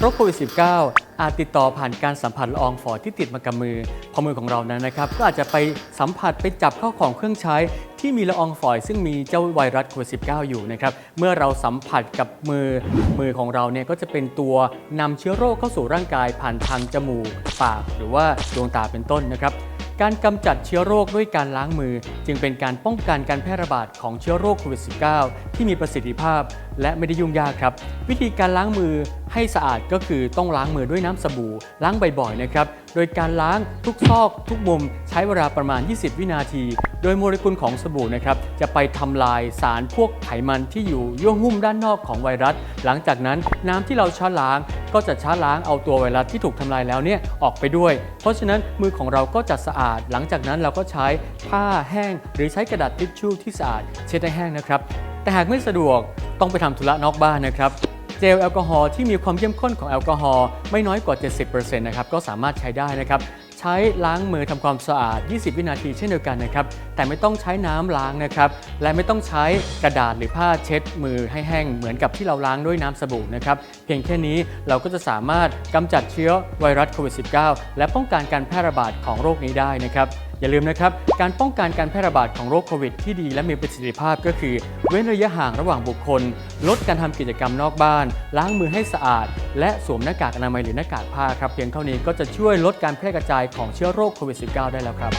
โรคโควิด -19 อาจติดต่อผ่านการสัมผัสละอองฝอยที่ติดมากับมือ พอมือของเรานั้นนะครับ ก็อาจจะไปสัมผัสไปจับเข้าของเครื่องใช้ ที่มีละอองฝอยซึ่งมีเจ้าไวรัสโควิด -19 อยู่นะครับ เมื่อเราสัมผัสกับมือ มือของเราเนี่ยก็จะเป็นตัวนำเชื้อโรคเข้าสู่ร่างกายผ่านทางจมูก ปาก หรือว่าดวงตาเป็นต้นนะครับ การกำจัดเชื้อโรคด้วยการล้างมือ จึงเป็นการป้องกันการแพร่ระบาดของเชื้อโรคโควิด -19 ที่มีประสิทธิภาพ และไม่ได้ยุ่งยากครับ วิธีการล้างมือให้สะอาดก็คือต้องล้างมือด้วยน้ำสบู่ ล้างบ่อยๆนะครับ โดยการล้างทุกซอกทุกมุมใช้เวลาประมาณ 20 วินาที โดยโมเลกุลของสบู่นะครับจะไปทำลายสารพวกไขมันที่อยู่ย่วหุ้มด้านนอกของไวรัส หลังจากนั้นน้ำที่เราช้าล้าง ก็จะช้าล้างเอาตัวไวรัสที่ถูกทำลายแล้วเนี่ยออกไปด้วย เพราะฉะนั้นมือของเราก็จะสะอาด หลังจากนั้นเราก็ใช้ผ้าแห้ง หรือใช้กระดาษทิชชู่ที่สะอาดเช็ดให้แห้งนะครับแต่หากไม่สะดวกต้องไปทำธุระนอกบ้านนะครับเจลแอลกอฮอล์ที่มีความเข้มข้นของแอลกอฮอล์ไม่น้อยกว่า 70%นะครับก็สามารถใช้ได้นะครับ ใช้ล้างมือทำความสะอาด 20 วินาทีเช่นเดียวกันนะครับ แต่ไม่ต้องใช้น้ำล้างนะครับ และไม่ต้องใช้กระดาษหรือผ้าเช็ดมือให้แห้งเหมือนกับที่เราล้างด้วยน้ำสบู่นะครับ เพียงแค่นี้เราก็จะสามารถกำจัดเชื้อไวรัสโควิด -19 และป้องกันการแพร่ระบาดของโรคนี้ได้นะครับ อย่าลืมนะครับ การป้องกันการแพร่ระบาดของโรคโควิดที่ดีและมีประสิทธิภาพก็คือ เว้นระยะห่างระหว่างบุคคล ลดการทำกิจกรรมนอกบ้าน ล้างมือให้สะอาด และสวมหน้ากากอนามัยหรือหน้ากากผ้าครับ เพียงเท่านี้ก็จะช่วยลดการแพร่กระจายของเชื้อโรคโควิด -19 ได้แล้วครับ